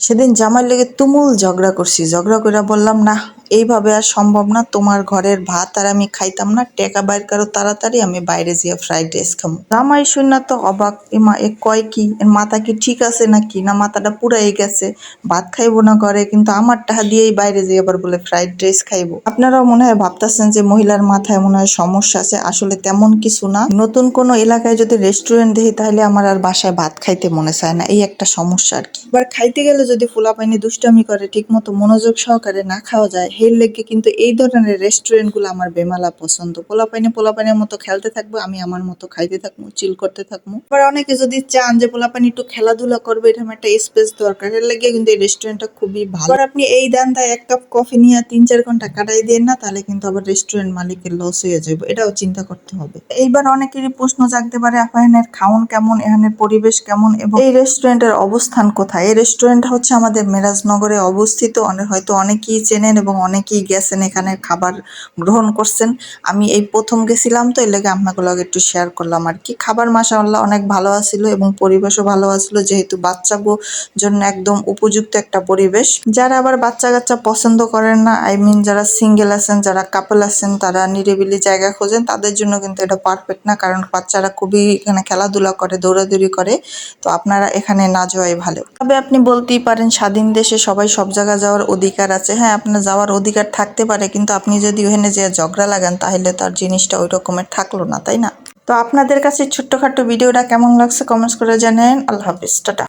সেদিন জামাই লেগে তুমুল ঝগড়া করছি। ঝগড়া করে বললাম না এইভাবে আর সম্ভব না। তোমার ঘরের ভাত আর আমি খাইতাম না। টেকা বাইর করো তাড়াতাড়ি, আমি বাইরে যেয়ে ফ্রাইড রাইস খাব জামাই শুন তো অবাক এমা এ কয় কি? এর মাথা কি ঠিক আছে নাকি? না, মাথাটা পুরাই গেছে। ভাত খাইবো না ঘরে, কিন্তু আমার টাকা দিয়েই বাইরে যেয়ে আবার বলে ফ্রাইড রাইস খাইবো। আপনারাও মনে হয় ভাবতেছেন যে মহিলার মাথায় মনে হয় সমস্যা আছে। আসলে তেমন কিছু না। নতুন কোনো এলাকায় যদি রেস্টুরেন্ট দেখি তাহলে আমার আর বাসায় ভাত খাইতে মনে চায় না। এই একটা সমস্যা আর কি। এবার খাইতে গেলে যদি ফুলাপাইনি দুষ্টামি করে ঠিক মতো মনোযোগ সহকারে না খাওয়া যায়, হের লেগে কিন্তু এই ধরনের রেস্টুরেন্টগুলো আমার বেমালা পছন্দ। পোলাপাইনি পোলাপাইনের মতো খেলতে থাকব, আমি আমার মতো খাইতে থাকব চিল করতে থাকব। আবার অনেকে যদি চান যে পোলাপাইনি একটু খেলাধুলা করবে, এরকম একটা স্পেস দরকার এর লেগে কিন্তু এই রেস্টুরেন্টটা খুবই ভালো। আর আপনি এই দান্দায় এক কাপ কফি নিয়ে তিন চার ঘণ্টা কাটাই দেন না, তাহলে কিন্তু আবার রেস্টুরেন্ট মালিকের লস হয়ে যাবে এটাও চিন্তা করতে হবে। এইবার অনেকেরই প্রশ্ন জাগতে পারে আপনার খাওন কেমন এখানের পরিবেশ কেমন, এবং এই রেস্টুরেন্টের অবস্থান কোথায়? এই রেস্টুরেন্ট হচ্ছে আমাদের মেরাজনগরে অবস্থিত। অনেক হয়তো অনেকেই চেনেন এবং অনেকেই গেছেন এখানে খাবার গ্রহণ করছেন। আমি এই প্রথম গেছিলাম তো, এর লেগে আপনাকে লগে একটু শেয়ার করলাম আর কি। খাবার মাসাল্লাহ অনেক ভালো আছিল এবং পরিবেশও ভালো আছিল, যেহেতু বাচ্চা গো জন্য একদম উপযুক্ত একটা পরিবেশ। যারা আবার বাচ্চা কাচ্চা পছন্দ করেন না আই মিন যারা সিঙ্গেল আছেন, যারা কাপল আছেন, তারা নিরিবিলি জায়গা খোঁজেন, তাদের জন্য কিন্তু এটা পারফেক্ট না, কারণ বাচ্চারা খুবই এখানে খেলাধুলা করে, দৌড়াদৌড়ি করে। তো আপনারা এখানে না যাওয়াই ভালো। তবে আপনি বলতেই পারেন, স্বাধীন দেশে সবাই সব জায়গায় যাওয়ার অধিকার আছে। হ্যাঁ আপনার যাওয়ার অধিকার থাকতে পারে, কিন্তু আপনি যদি ওখানে যে ঝগড়া লাগান, তাহলে তার জিনিসটা ওই রকমের থাকল না, তাই না? তো আপনাদের কাছে ছোট্টখাট্টো ভিডিওটা কেমন লাগছে কমেন্টস করে জানেন। আল্লাহ হাফিজ, টাটা।